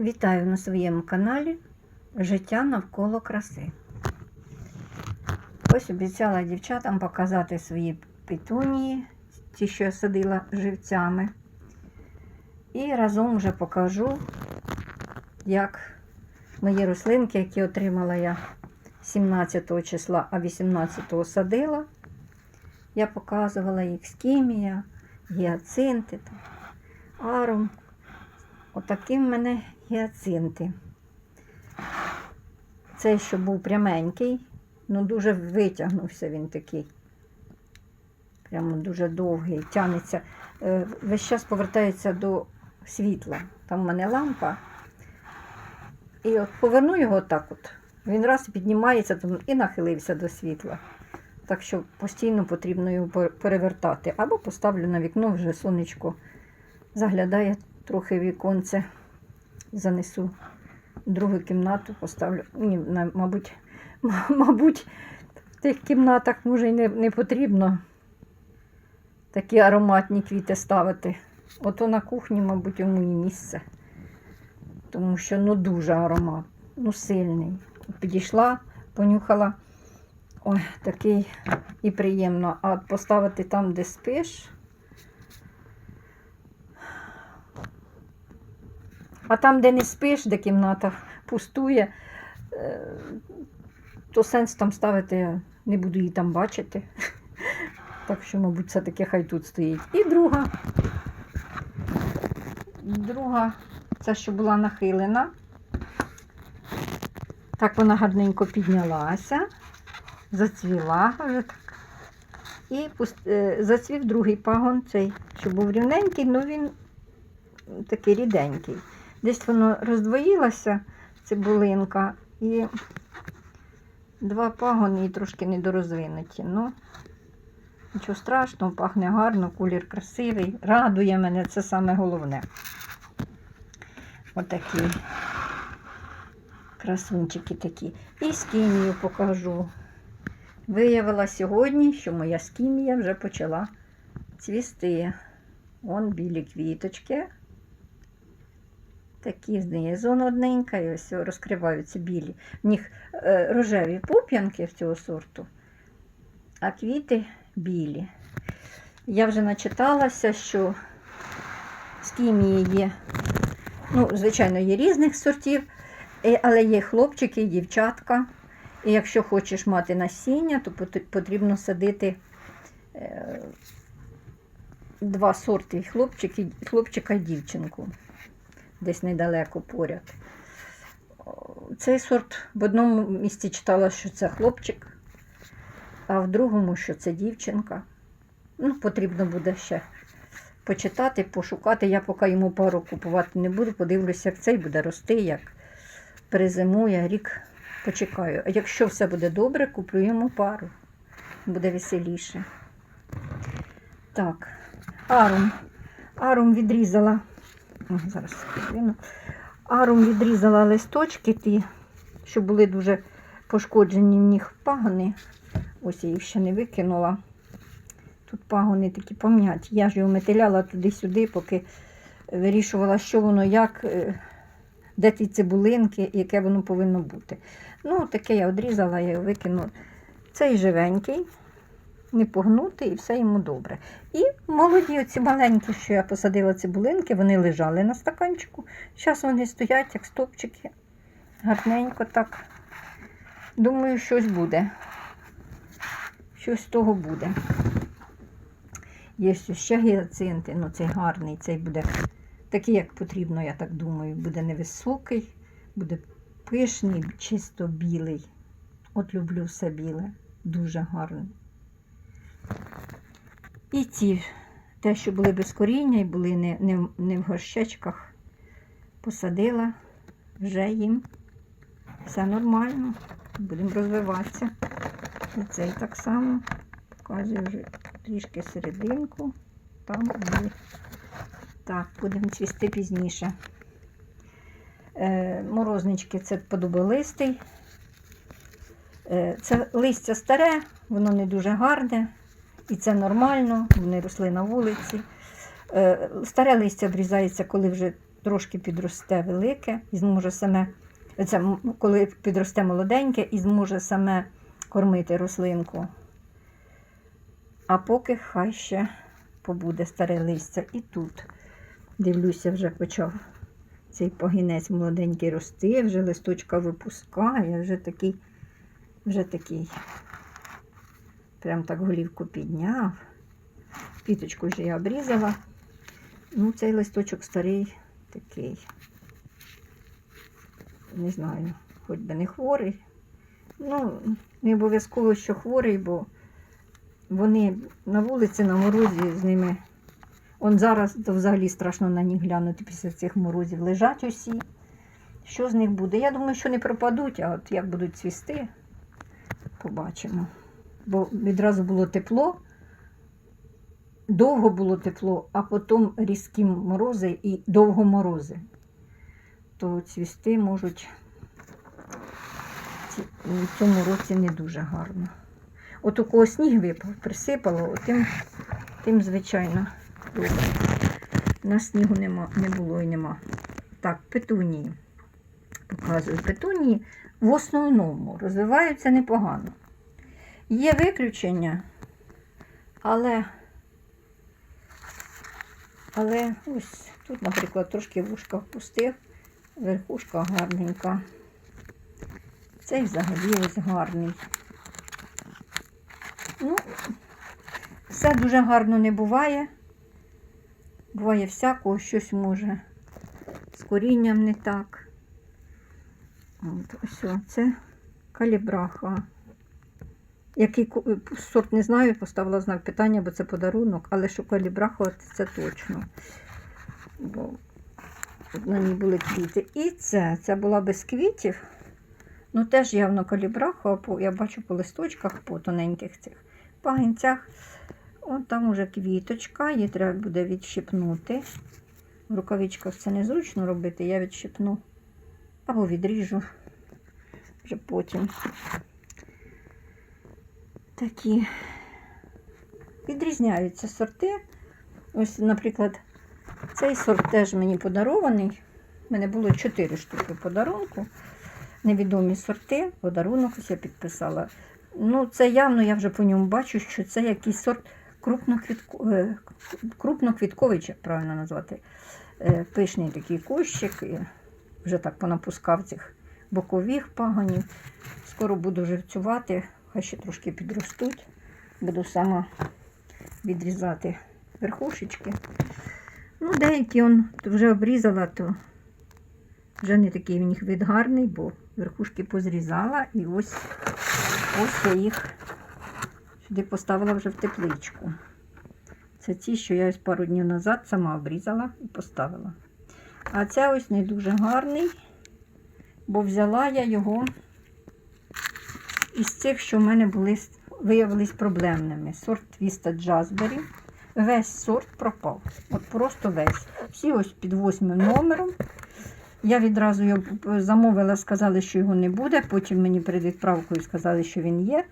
Вітаю на своєму каналі Життя навколо краси. Ось обіцяла дівчатам показати свої петунії, ті, що я садила живцями. І разом вже покажу, як мої рослинки, які отримала я 17 числа, а 18 садила. Я показувала їх скімія, гіацинти, арум. Отакі в мене гіацинти. Цей, що був пряменький, ну дуже витягнувся він такий. Прямо дуже довгий, тянеться. Е, Весь час повертається до світла. Там в мене лампа. І от поверну його так от. Він раз піднімається і нахилився до світла. Так що постійно потрібно його перевертати. Або поставлю на вікно, вже сонечко заглядає трохи віконце, занесу в другу кімнату, поставлю. Ні, мабуть, мабуть, в тих кімнатах може й не, не потрібно такі ароматні квіти ставити. Ото на кухні, мабуть, йому і місце. Тому що ну дуже аромат, ну сильний. Підійшла, понюхала. Ой, такий і приємно. А поставити там, де спиш. А там, де не спиш, де кімната пустує, е, то сенс там ставити я не буду її там бачити. Так що, мабуть, все-таки хай тут стоїть. І друга. Друга, ця, що була нахилена. Так вона гарненько піднялася, зацвіла вже так. І е, зацвів другий пагон, цей, що був рівненький, ну він такий ріденький. Десь воно роздвоїлося, цибулинка, і два пагони і трошки недорозвинуті. Ну, нічого страшного, пахне гарно, колір красивий. Радує мене, це саме головне. Отакі красунчики такі. І скімію покажу. Виявила сьогодні, що моя скімія вже почала цвісти. Вон білі квіточки. Такі з неї знизу одненька, і ось розкриваються білі. В них е, рожеві пуп'янки в цього сорту, а квіти білі. Я вже начиталася, що з кімії є, ну, звичайно, є різних сортів, е, але є хлопчики дівчатка. І якщо хочеш мати насіння, то потрібно садити е, два сорти хлопчика і дівчинку десь недалеко поряд. Цей сорт в одному місці читала, що це хлопчик, а в другому, що це дівчинка. Ну, потрібно буде ще почитати, пошукати. Я поки йому пару купувати не буду, подивлюся, як цей буде рости, як перезимує, рік почекаю. А якщо все буде добре, куплю йому пару. Буде веселіше. Так, арум. Арум відрізала. Зараз подвину. Арум відрізала листочки ті, що були дуже пошкоджені в них пагони. Ось я їх ще не викинула. Тут пагони такі пом'яті. Я ж його метеляла туди-сюди, поки вирішувала, що воно як, е, де ті цибулинки, яке воно повинно бути. Ну, таке я одрізала, я його викинула. Цей живенький, не погнутий, і все йому добре. І молоді, оці маленькі, що я посадила цибулинки, вони лежали на стаканчику. Зараз вони стоять, як стопчики. Гарненько так. Думаю, щось буде. Щось з того буде. Є ще гіацинти, ну цей гарний, цей буде такий, як потрібно, я так думаю, буде невисокий, буде пишний, чисто білий. От люблю все біле, дуже гарний. І ці, те, що були без коріння і були не, не, не в горщечках, посадила вже їм. Все нормально. Будемо розвиватися. І цей так само. Показую вже трішки серединку. Там є. Так, будемо цвісти пізніше. Е, морознички це подоболистий. Е, це листя старе, воно не дуже гарне. І це нормально, вони росли на вулиці. Е, Старе листя обрізається, коли вже трошки підросте велике і зможе саме, це коли підросте молоденьке і зможе саме кормити рослинку. А поки хай ще побуде старе листя. І тут, дивлюся, вже почав цей пагінець молоденький рости, вже листочка випускає, вже такий, вже такий, прям так голівку підняв. Квіточку вже я обрізала. Ну, цей листочок старий такий. Не знаю, хоч би не хворий. Ну, не обов'язково, що хворий, бо вони на вулиці, на морозі з ними. Он зараз то взагалі страшно на них глянути після цих морозів. Лежать усі. Що з них буде? Я думаю, що не пропадуть, а от як будуть цвісти, побачимо. Бо відразу було тепло, довго було тепло, а потім різкі морози і довго морози. То цвісти можуть в цьому році не дуже гарно. От у кого сніг випав, присипало, тим, тим звичайно, добре. У нас снігу нема, не було і нема. Так, петунії. Показую. Петунії в основному розвиваються непогано. Є виключення, але, але ось тут, наприклад, трошки вушка впустив, верхушка гарненька. Цей взагалі ось гарний. Ну, все дуже гарно не буває. Буває всякого, щось може. З корінням не так. От, ось це калібраха. Який сорт не знаю, поставила знак питання, бо це подарунок, але що калібраха, от це точно. Бо на ній були квіти. І це, це була без квітів. Ну, теж явно калібраха, я бачу по листочках, по тоненьких цих пагінцях. От там уже квіточка, її треба буде відщипнути. В рукавичках це незручно робити, я відщипну або відріжу вже потім. Такі відрізняються сорти. Ось, наприклад, цей сорт теж мені подарований. У мене було 4 штуки подарунку. Невідомі сорти, подарунок ось я підписала. Ну, це явно я вже по ньому бачу, що це якийсь сорт е, крупноквітковий, як правильно назвати. Е, Пишний такий кущик. і Вже так понапускав цих бокових паганів. Скоро буду живцювати, хай ще трошки підростуть. Буду сама відрізати верхушечки. Ну, деякі он вже обрізала, то вже не такий в них вид гарний, бо верхушки позрізала і ось, ось я їх сюди поставила вже в тепличку. Це ті, що я ось пару днів назад сама обрізала і поставила. А це ось не дуже гарний, бо взяла я його із цих, що в мене були, виявились проблемними. Сорт Твіста Джазбері. Весь сорт пропав. От просто весь. Всі ось під восьмим номером. Я відразу його замовила, сказали, що його не буде. Потім мені перед відправкою сказали, що він є.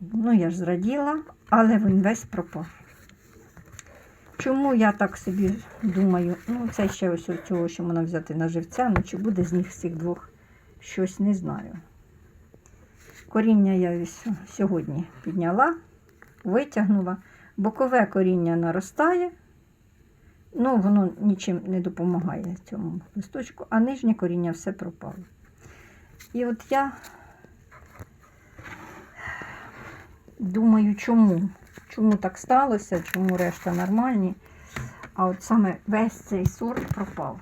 Ну, я ж зраділа, але він весь пропав. Чому я так собі думаю? Ну, це ще ось цього, що можна взяти на живця, ну чи буде з них з цих двох щось не знаю. Коріння я сьогодні підняла, витягнула. Бокове коріння наростає, ну воно нічим не допомагає цьому листочку, а нижнє коріння все пропало. І от я думаю, чому? Чому так сталося, чому решта нормальні, а от саме весь цей сорт пропав.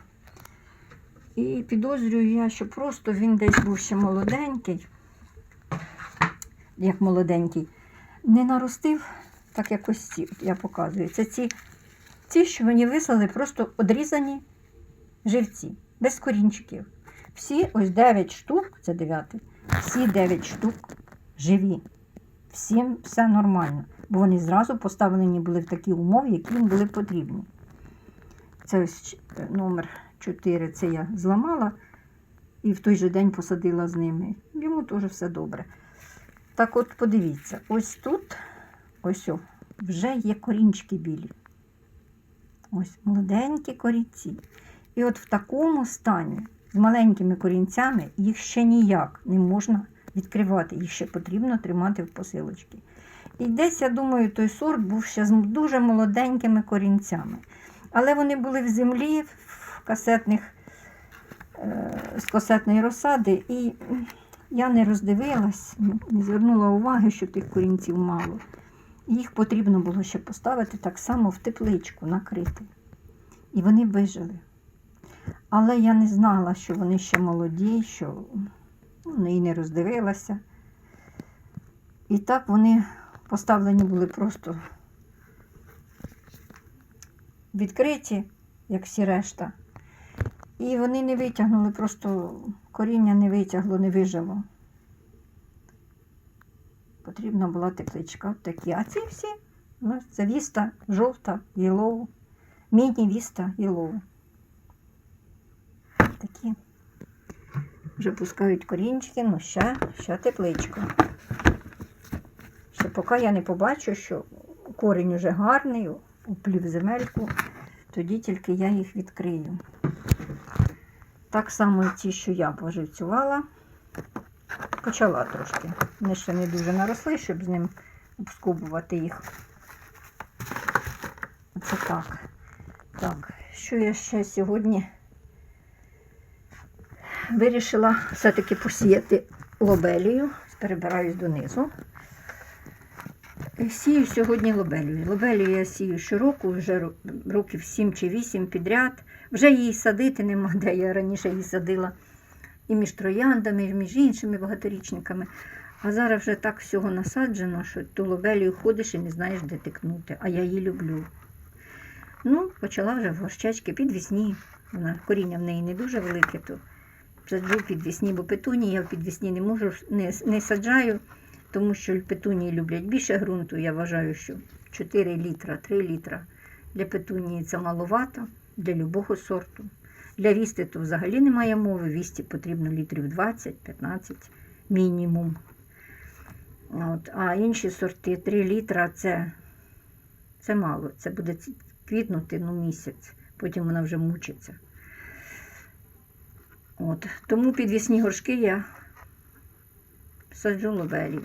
І підозрюю я, що просто він десь був ще молоденький, як молоденький, не наростив, так як ось ці, я показую. Це ці, ці, що мені вислали, просто одрізані живці, без корінчиків. Всі ось 9 штук, це 9, всі 9 штук живі. Всім все нормально, бо вони зразу поставлені були в такі умови, які їм були потрібні. Це ось номер 4, це я зламала і в той же день посадила з ними. Йому теж все добре. Так от подивіться, ось тут, ось о, вже є корінчики білі. Ось молоденькі корінці. І от в такому стані, з маленькими корінцями, їх ще ніяк не можна відкривати, їх ще потрібно тримати в посилочці. І десь, я думаю, той сорт був ще з дуже молоденькими корінцями. Але вони були в землі, в касетних, е, з касетної розсади, і я не роздивилась, не звернула уваги, що тих корінців мало. Їх потрібно було ще поставити так само в тепличку, накрити. І вони вижили. Але я не знала, що вони ще молоді, що ну, і не роздивилася. І так вони поставлені були просто відкриті, як всі решта. І вони не витягнули, просто коріння не витягло, не вижило. Потрібна була тепличка. Такі. А ці всі, ну, це віста, жовта, єлоу, міні віста, єлоу. Такі. Вже пускають корінчики, ну ще, ще тепличка. Ще поки я не побачу, що корінь уже гарний, уплів земельку, тоді тільки я їх відкрию. Так само і ті, що я поживцювала, почала трошки. Вони ще не дуже наросли, щоб з ним обскубувати їх. Оце так. Так, що я ще сьогодні вирішила все-таки посіяти лобелію. Перебираюсь донизу. Сію сьогодні лобелію. Лобелію я сію щороку, вже років 7 чи 8 підряд. Вже її садити нема, де я раніше її садила і між трояндами, і між іншими багаторічниками. А зараз вже так всього насаджено, що ту лобелію ходиш і не знаєш, де тикнути. А я її люблю. Ну, почала вже в горщечки підвісні. Вона коріння в неї не дуже велике, то саджу підвісні, бо петунії я в підвісні не можу не, не саджаю, тому що петунії люблять більше ґрунту. Я вважаю, що 4 літра, 3 літра для петунії це маловато, для любого сорту. Для вісти то взагалі немає мови. Вісті потрібно літрів 20-15 мінімум. От. А інші сорти 3 літра це, це мало. Це буде квітнути ну, місяць, потім вона вже мучиться. От. Тому підвісні горшки я саджу лобелію.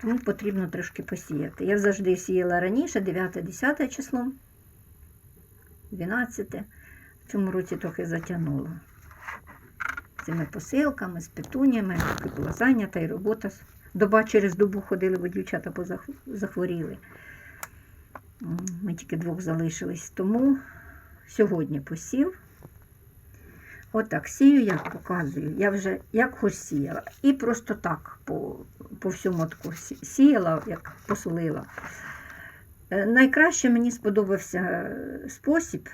Тому потрібно трошки посіяти. Я завжди сіяла раніше, 9-10 число, 12. В цьому році трохи затягнула. Цими посилками, з петунями, трохи була зайнята і робота. Доба через добу ходили, бо дівчата захворіли. Ми тільки двох залишились. Тому сьогодні посів. Отак сію, як показую. Я вже як хоч сіяла. І просто так по, по всьому таку сіяла, як посолила. Е, Найкраще мені сподобався е, спосіб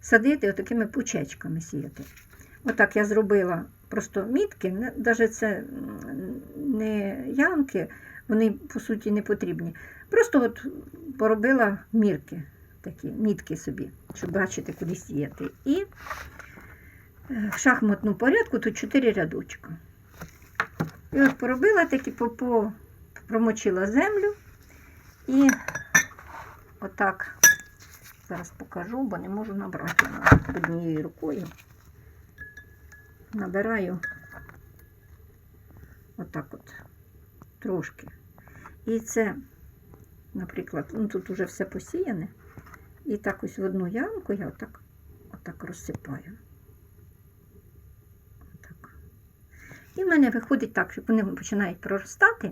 садити отакими пучечками сіяти. Отак я зробила просто мітки, навіть це не ямки, вони по суті не потрібні. Просто от поробила мірки, такі мітки собі, щоб бачити, куди сіяти. І в шахматному порядку тут 4 рядочка. І от поробила такі, по, промочила землю і отак зараз покажу, бо не можу набрати однією рукою. Набираю отак от трошки. І це, наприклад, ну тут уже все посіяне. І так ось в одну ямку я отак, отак розсипаю. І в мене виходить так, що вони починають проростати.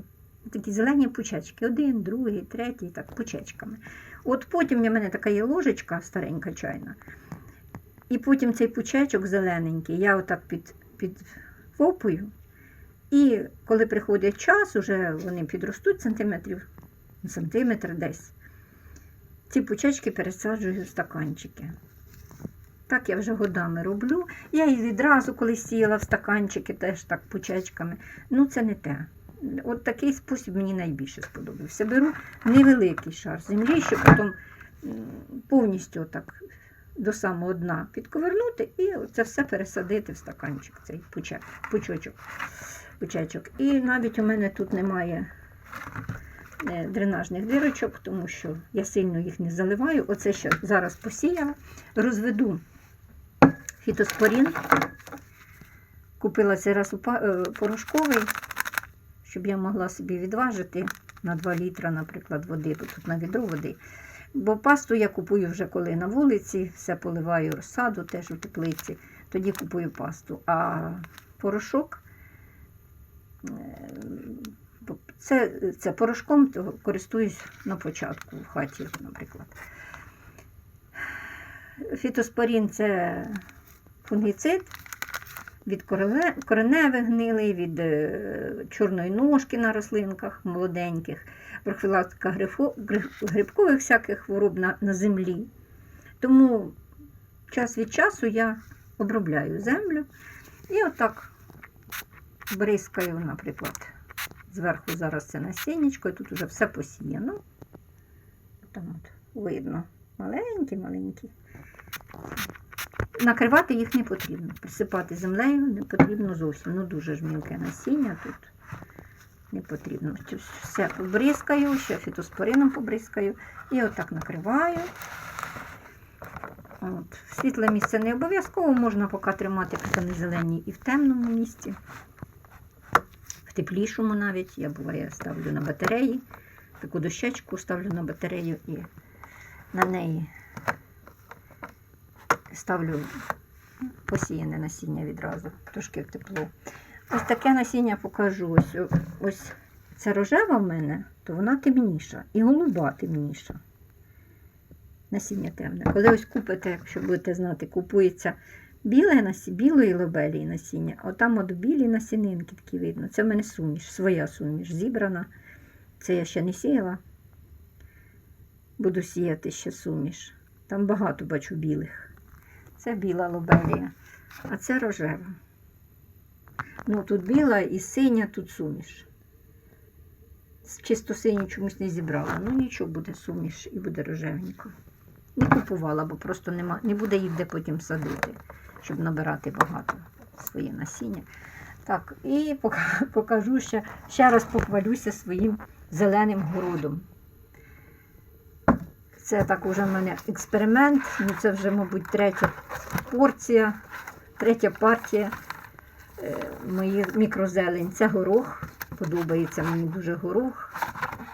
Такі зелені пучечки. Один, другий, третій, так, пучечками. От потім в мене така є ложечка старенька чайна. І потім цей пучечок зелененький, я отак під, під попою. І коли приходить час, уже вони підростуть сантиметрів, сантиметр десь. Ці пучечки пересаджую в стаканчики. Так я вже годами роблю. Я і відразу, коли сіяла в стаканчики, теж так пучечками. Ну, це не те. От такий спосіб мені найбільше сподобався. Беру невеликий шар землі, щоб потім повністю отак до самого дна підковернути і це все пересадити в стаканчик, цей пучочок, пучечок. І навіть у мене тут немає е, дренажних дирочок, тому що я сильно їх не заливаю. Оце ще зараз посіяла. Розведу фітоспорін. Купила цей раз е, порошковий, щоб я могла собі відважити на 2 літра, наприклад, води, бо тут на відро води. Бо пасту я купую вже коли на вулиці, все поливаю розсаду теж у теплиці, тоді купую пасту. А порошок е, це, це порошком користуюсь на початку в хаті, наприклад. Фітоспорін це фунгіцид від кореневих гнилей, від е, чорної ножки на рослинках молоденьких, профілактика грибкових всяких хвороб на, на землі. Тому час від часу я обробляю землю і отак бризкаю, наприклад, зверху зараз це насіннячко, і тут вже все посіяно. Там от видно. Маленькі-маленькі. Накривати їх не потрібно. Присипати землею не потрібно зовсім. Ну дуже ж мілке насіння тут не потрібно. Все побризкаю, ще фітоспорином побризкаю і отак накриваю. От. Світле місце не обов'язково, можна поки тримати картани зелені і в темному місці, в теплішому навіть. Я буває ставлю на батареї, таку дощечку ставлю на батарею і на неї ставлю посіяне насіння відразу, трошки в тепло. Ось таке насіння покажу. Ось, ось ця рожева в мене, то вона темніша і голуба темніша. Насіння темне. Коли ось купите, якщо будете знати, купується біле насіння, білої лобелії насіння, а там от білі насінинки такі видно. Це в мене суміш, своя суміш зібрана. Це я ще не сіяла. Буду сіяти ще суміш. Там багато бачу білих. Це біла лобелія, а це рожева. Ну, тут біла і синя, тут суміш. Чисто синю чомусь не зібрала. Ну нічого, буде суміш і буде рожевенько. Не купувала, бо просто нема, не буде їх де потім садити, щоб набирати багато своє насіння. Так, і покажу ще, ще раз похвалюся своїм зеленим городом. Це так уже в мене експеримент. Ну, це вже, мабуть, третя порція, третя партія е, моїх мікрозелень. Це горох. Подобається мені дуже горох.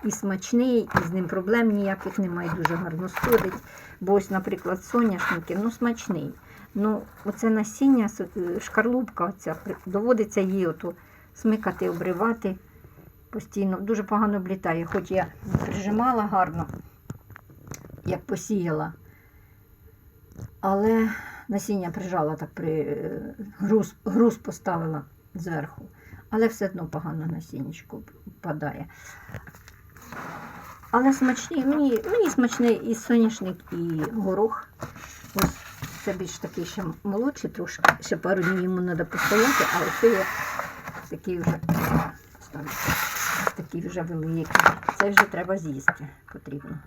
І смачний, і з ним проблем ніяких немає, дуже гарно сходить. Бо ось, наприклад, соняшники, ну смачний. Ну, оце насіння, е, шкарлупка, оця, доводиться її ото смикати, обривати постійно. Дуже погано облітає, хоч я прижимала гарно як посіяла. Але насіння прижала так при е, груз, груз поставила зверху. Але все одно погано насіннячко впадає. Але смачні, мені, мені смачний і соняшник, і горох. Ось це більш такий ще молодший трошки. Ще пару днів йому треба постояти, а ось є такий вже такий вже великий. Це вже треба з'їсти потрібно.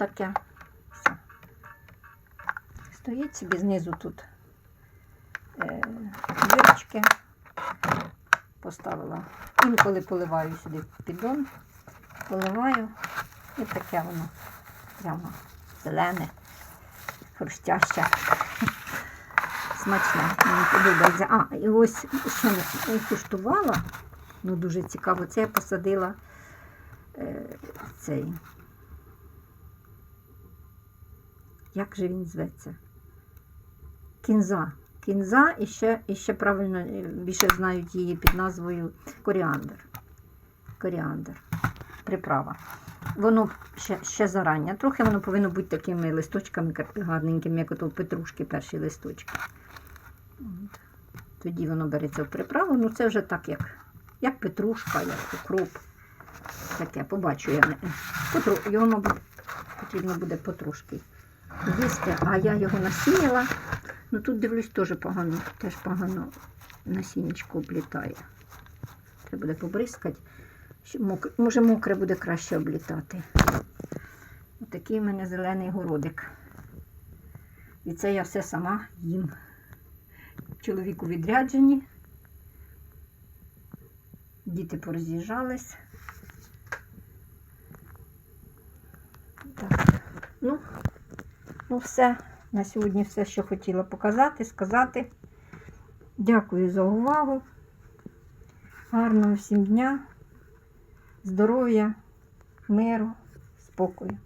Таке. Все. Стоїть собі знизу тут е, дірочки. Поставила. Інколи поливаю сюди піддон, поливаю. І таке воно прямо зелене, хрустяще. Смачне, мені подобається. А, і ось ще не куштувала. Ну, дуже цікаво. Це я посадила е, цей. Як же він зветься? Кінза. Кінза і ще, і ще правильно е, більше знають її під назвою коріандр. Коріандр. Приправа. Воно ще, ще зарання. Трохи воно повинно бути такими листочками гарненькими, як ото петрушки, перші листочки. От. Тоді воно береться в приправу. Ну це вже так, як, як петрушка, як укроп. Таке, побачу я. Потру... Його, мабуть, потрібно буде потрошки їсти, а я його насіяла. Ну тут дивлюсь теж погано, теж погано насіннячко облітає. Треба буде побризкати. Може, мокре буде краще облітати. Отакий в мене зелений городик. І це я все сама їм. Чоловіку відряджені. Діти пороз'їжджались. Так. Ну, ну все. На сьогодні все, що хотіла показати, сказати. Дякую за увагу. Гарного всім дня, здоров'я, миру, спокою.